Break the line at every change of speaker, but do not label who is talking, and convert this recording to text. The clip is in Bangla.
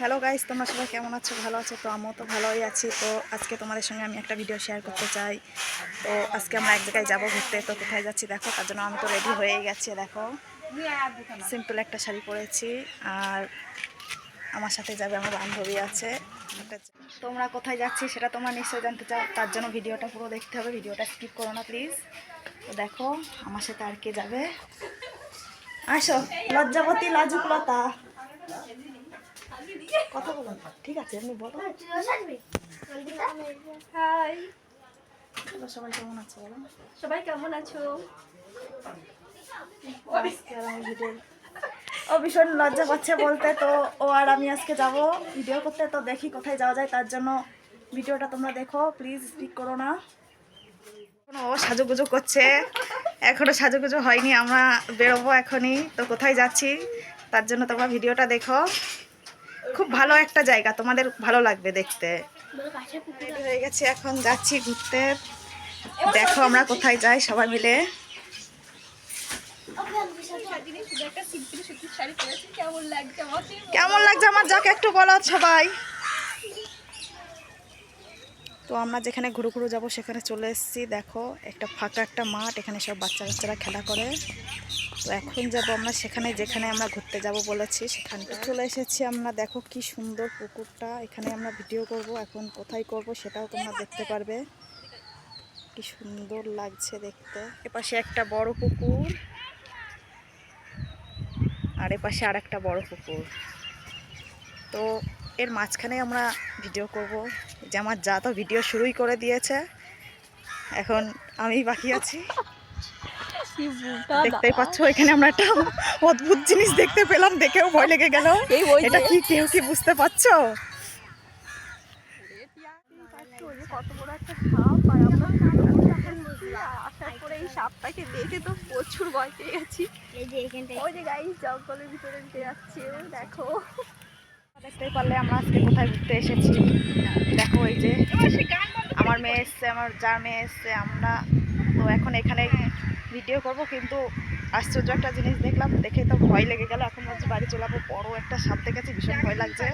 হ্যালো গাইস তোমরা সবাই কেমন আছো? ভালো আছো? তো আমিও তো ভালোই আছি। তো আজকে তোমাদের সঙ্গে আমি একটা ভিডিও শেয়ার করতে চাই। তো আজকে আমরা এক জায়গায় যাব ঘুরতে। তো কোথায় যাচ্ছি দেখো, তার জন্য আমি তো রেডি হয়েই গেছি, দেখো। সিম্পল একটা শাড়ি পরেছি। আর আমার সাথে যাবে আমার বান্ধবী আছে। তোমরা কোথায় যাচ্ছি সেটা তোমরা নিশ্চয়ই জানতে চাও। তার জন্য ভিডিওটা পুরো দেখতে হবে। ভিডিওটা স্কিপ করো না প্লিজ তো দেখো, আমার সাথে আর কে যাবে? আসো, লজ্জাবতী লাজুকলতা কথা বলো না। ঠিক আছে এমনি বলো।
হাই।
সবাই কেমন আছে বলো?
সবাই কেমন আছো?
ও ভীষণ লজ্জা পাচ্ছে বলতে তো ও আর আমি আজকে যাব। ভিডিও করতে তো দেখি কোথায় যাওয়া যায় তার জন্য ভিডিওটা তোমরা দেখো প্লিজ স্পিক করো না। এখনও ও সাজুগুজু করছে। এখনও সাজুগুজু হয়নি আমরা বেরোবো এখনই। তো কোথায় যাচ্ছি তার জন্য তোমরা ভিডিওটা দেখো। খুব ভালো একটা জায়গা, তোমাদের ভালো লাগবে দেখতে। হয়ে গেছে, এখন যাচ্ছি ঘুরতে। দেখো আমরা কোথায় যাই সবাই মিলে।
কেমন লাগছে
আমার? যাকে, একটু বলো সবাই। তো আমরা যেখানে ঘুরু ঘুরু যাব সেখানে চলে এসেছি। দেখো, একটা ফাঁকা একটা মাঠ, এখানে সব বাচ্চা বাচ্চারা খেলা করে। তো এখন যাব আমরা সেখানে, যেখানে আমরা ঘুরতে যাব বলেছি, সেখানটা চলে এসেছি আমরা। দেখো কি সুন্দর পুকুরটা, এখানে আমরা ভিডিও করব, এখন কোথায় করব সেটাও তোমরা দেখতে পারবে। কি সুন্দর লাগছে দেখতে। এপাশে একটা বড় পুকুর, আর এপাশে আর একটা বড় পুকুর। তো এর মাঝখানে আমরা ভিডিও করব। যে আমার যা তো ভিডিও শুরুই করে দিয়েছে। এখন আমি বাকি আছি। দেখতেই পাচ্ছ এখানে আমরা একটা অদ্ভুত জিনিস দেখতে পেলাম দেখেও ভয় লেগে গেল। এটা কি কেউ কি বুঝতে পারছ?
কত বড় একটা সাপ আর আমরা এখন আসার পরে এই সাপটাকে দেখে তো প্রচুর ভয় পেয়ে গেছি ওই যে গাই জঙ্গলের ভিতরে যাচ্ছে দেখো
দেখতেই পারলে আমরা আজকে কোথায় ঘুরতে এসেছি। এই যে আমার মেয়ে এসছে, আমার যার মেয়ে এসছে, আমরা তো এখন এখানে ভিডিও করব, কিন্তু আশ্চর্য একটা জিনিস দেখলাম, দেখে তো ভয় লেগে গেল। এখন বাড়ি চলে যাব, বড় একটা সাপ দেখেছি, ভীষণ ভয় লাগছে।